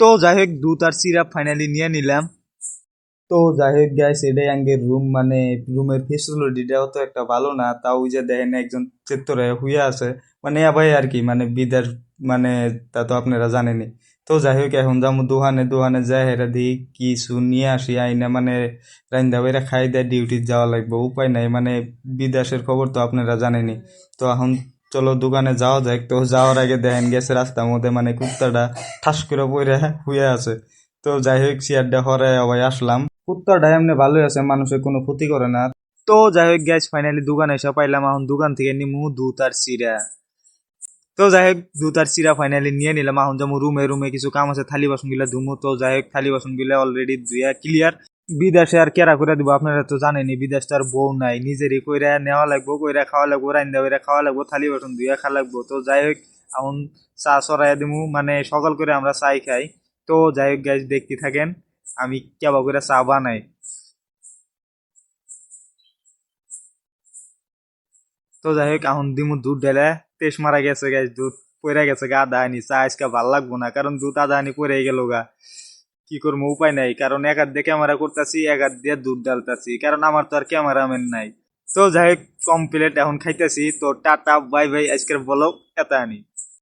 তো যাই হোক দুধ আর সিরাপ ফাইনালি নিয়ে নিলাম। তো যাই হোক গ্যাস এটাই আঙ্গের রুম মানে রুমের ফেসিলিটিটাও তো একটা ভালো না। তাও ওই যে দেখেন একজন চেত্তরে হুইয়া আছে। মানে আবার আর কি মানে বিদার মানে তা তো আপনারা জানেনি তো যাই হোক এখন যাব দোকানে দোকানে যাই, হেরা দিই কিছু নিয়ে আসি। আইনা মানে রান্দা বাইরা খাই দেয় ডিউটি যাওয়া লাগবে, উপায় নাই। মানে বিদেশের খবর তো আপনারা জানেনই। তো এখন চলো দোকানে যাওয়া যাক। তো যাওয়ার আগে দেখেন গেছে রাস্তার মধ্যে মানে কুত্তাটা ঠাস করে পড়ে হুয়ে আছে। তো যাই হোক চেয়ারটা হরে আবার আসলাম। কুত্তাটা এমনি ভালোই আছে, মানুষের কোনো ক্ষতি করে না। তো যাই হোক গ্যাস ফাইনালি দোকানে এসে পাইলাম। এখন দোকান থেকে নিমু দুধ আর চিরা তো যাই হোক, দুধ আর চিরা ফাইনালি নিয়ে নিলাম। এখন যেমন রুমে রুমে কিছু কাম আছে, থালি বাসন গিলা ধুমু। তো যাই হোক, থালি বাসন গিলা অলরেডি ধুইয়া ক্লিয়ার বিদেশে আর কেরা করে দিব? আপনারা তো জানেনই বিদেশ তো আর বউ নাই। নিজেরই কইরা নেওয়া লাগবো, কইরা খাওয়া লাগবো রান্দা কইরা খাওয়া লাগবো, থালি বাসন ধুইয়া খাওয়া লাগবো। তো যাই হোক, এখন চা সরাইয়া দিমু মানে সকাল করে আমরা চাই খাই। তো যাই হোক গ্যাস দেখতে থাকেন, আমি কেবা করে চা বানাই। তো যাই হোক, এখন দিমু দুধ ঢেলে। তেস মারা গেছে গ্যাস দুধ পড়ে গেছে গা আধা আনি। চা আজকে ভালো লাগবো না, কারণ দুধ আদা আনি পড়ে গেল গা। কি করব, উপায় নাই। কারণ এক হাত দিয়ে ক্যামেরা করতেছি, এক হাত দিয়ে দুধ ডালতাছি কারণ আমার তো আর ক্যামেরাম্যান নাই। তো যাই হোক কমপ্লিট এখন খাইতেছি। তো টাটা বাই বাই আজকের ব্লগ এটা আনি